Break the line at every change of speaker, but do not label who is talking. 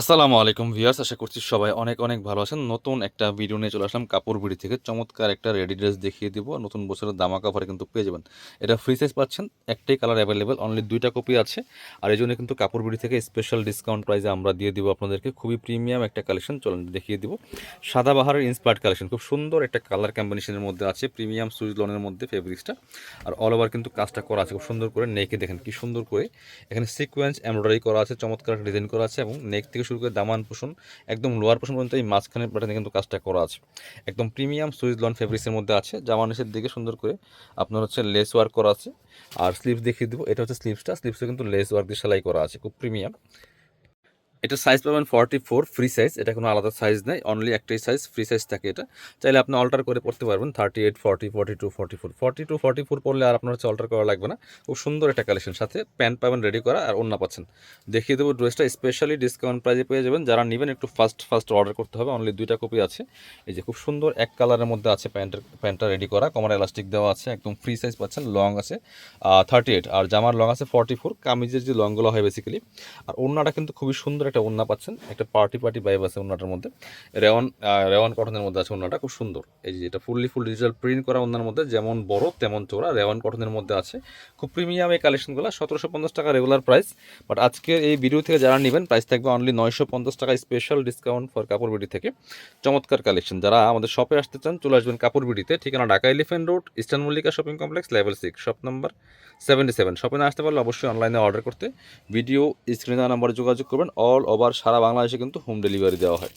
আসসালামু আলাইকুম ভিউয়ার্স, আশা করছি সবাই অনেক অনেক ভালো আছেন। নতুন একটা ভিডিও নিয়ে চলে আসলাম কাপড় বিড়ি থেকে। চমৎকার একটা রেডি ড্রেস দেখিয়ে দিব। নতুন বছরের দামা কাপড়ে কিন্তু পেয়ে যাবেন। এটা ফ্রি সাইজ পাচ্ছেন, একটাই কালার অ্যাভেলেবেল অনলি দুইটা কপি আছে। আর এই জন্য কিন্তু কাপড় বিড়ি থেকে স্পেশাল ডিসকাউন্ট প্রাইসে আমরা দিয়ে দিব আপনাদেরকে। খুবই প্রিমিয়াম একটা কালেকশন চলেন দেখিয়ে দিব। সাদা বাহারের ইন্সপায়ার্ড কালেকশন খুব সুন্দর একটা কালার কম্বিনেশনের মধ্যে আছে প্রিমিয়াম সুইজ লনের মধ্যে ফেব্রিক্সটা আর অল ওভার কিন্তু কাজটা করা আছে, খুব সুন্দর করে নেকে দেখেন কি সুন্দর করে। এখানে সিকোয়েন্স এমব্রয়ডারি করা আছে, চমৎকার ডিজাইন করা আছে এবং নেক থেকে শুরু করে দামান পোষণ, একদম লোয়ার পোষণ পর্যন্ত এই মাঝখানের প্যাটার্নে কিন্তু কাজটা করা আছে। একদম প্রিমিয়াম সুইজ লন ফেব্রিক্সের মধ্যে আছে জামা নিচের দিকে সুন্দর করে আপনার হচ্ছে লেস ওয়ার্ক করা আছে। আর স্লিভস দেখিয়ে দেবো, এটা হচ্ছে স্লিভসটা স্লিভসে কিন্তু লেস ওয়ার্ক দিয়ে সেলাই করা আছে, খুব প্রিমিয়াম। এটা সাইজ পাবেন ফর্টি ফোর ফ্রি সাইজ এটা কোনো আলাদা সাইজ নেই অনলি একটাই সাইজ ফ্রি সাইজ থাকে এটা। চাইলে আপনি অল্টার করে পড়তে পারবেন thirty eight forty forty two forty four forty two forty four পড়লে আর আপনার হচ্ছে অল্টার করা লাগবে না। খুব সুন্দর একটা কালেকশন সাথে প্যান্ট পাবেন রেডি করা আর অন্য পাচ্ছেন। দেখিয়ে দেবো ড্রেসটা স্পেশালি ডিসকাউন্ট প্রাইজে পেয়ে যাবেন। যারা নেবেন একটু ফার্স্ট ফার্স্ট অর্ডার করতে হবে অনলি দুইটা কপি আছে। এই যে খুব সুন্দর এক কালারের মধ্যে আছে প্যান্টের প্যান্টটা রেডি করা। কমার এলাস্টিক দেওয়া আছে, একদম ফ্রি সাইজ পাচ্ছেন লং আছে থার্টি এইট আর জামার লং আছে ফর্টি ফোর কামিজের যে লংগুলো হয় বেসিক্যালি আর ওড়নাটা কিন্তু খুবই সুন্দর একটা ওড়না পাচ্ছেন, একটা পার্টি পার্টি ভাইব আছে ওড়নাটার মধ্যে। রেওয়ান রেওয়ান কটনের মধ্যে আছে ওড়নাটা খুব সুন্দর। এই যে এটা ফুললি ফুল ডিজিটাল প্রিন্ট করা ওড়নার মধ্যে, যেমন বড় তেমন চোরা রেওয়ান কটনের মধ্যে আছে। খুব প্রিমিয়াম এই কালেকশনগুলো সতেরোশো পঞ্চাশ টাকা রেগুলার প্রাইস বাট আজকে এই ভিডিও থেকে যারা নেবেন প্রাইস থাকবে অনলি নয়শো পঞ্চাশ টাকা special discount for Kapor BD থেকে। চমৎকার কালেকশন যারা আমাদের শপে আসতে চান, চলে আসবেন কাপড় বিডিতে ঠিকানা Dhaka elephant road eastern Mallika shopping complex level six shop number seventy seven শপে না আসতে পারলে অবশ্যই অনলাইনে অর্ডার করতে। ভিডিও স্ক্রিনে নাম্বারে যোগাযোগ করবেন অল ওভার সারা বাংলাদেশে কিন্তু হোম ডেলিভারি দেওয়া হয়।